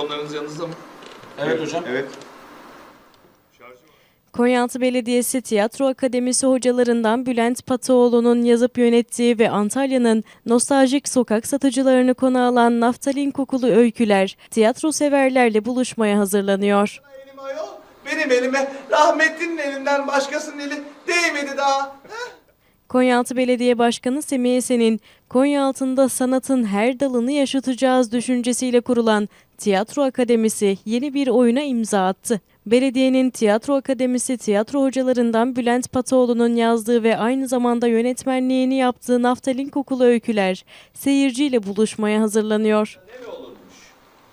Telefonlarınız yanınızda mı? Evet hocam. Evet. Konyaaltı Belediyesi Tiyatro Akademisi hocalarından Bülent Pataoğlu'nun yazıp yönettiği ve Antalya'nın nostaljik sokak satıcılarını konu alan naftalin kokulu öyküler tiyatro severlerle buluşmaya hazırlanıyor. Benim elime rahmetlinin elinden başkasının eli değmedi daha. Konyaaltı Belediye Başkanı Semih Esen'in Konyaaltı'nda sanatın her dalını yaşatacağız düşüncesiyle kurulan Tiyatro Akademisi yeni bir oyuna imza attı. Belediyenin Tiyatro Akademisi tiyatro hocalarından Bülent Pataoğlu'nun yazdığı ve aynı zamanda yönetmenliğini yaptığı Naftalin Kokulu Öyküler seyirciyle buluşmaya hazırlanıyor.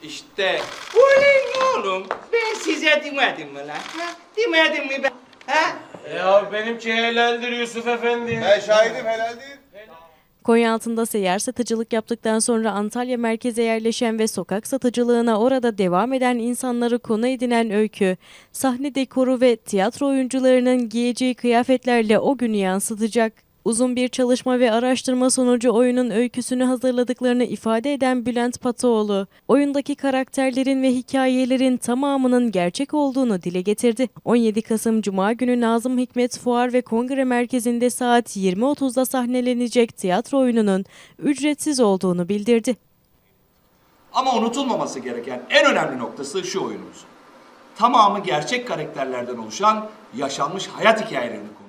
İşte ulan oğlum ben size demedim mi lan? Ha? Demedim mi ben? Ha? Ya benimki helaldir Yusuf Efendi. Ben şahidim helal değil. Konyaaltı'nda seyyar satıcılık yaptıktan sonra Antalya merkeze yerleşen ve sokak satıcılığına orada devam eden insanları konu edinen öykü, sahne dekoru ve tiyatro oyuncularının giyeceği kıyafetlerle o günü yansıtacak. Uzun bir çalışma ve araştırma sonucu oyunun öyküsünü hazırladıklarını ifade eden Bülent Pataoğlu, oyundaki karakterlerin ve hikayelerin tamamının gerçek olduğunu dile getirdi. 17 Kasım Cuma günü Nazım Hikmet Fuar ve Kongre Merkezi'nde saat 20.30'da sahnelenecek tiyatro oyununun ücretsiz olduğunu bildirdi. Ama unutulmaması gereken en önemli noktası şu oyunumuz. Tamamı gerçek karakterlerden oluşan yaşanmış hayat hikayelerini konu.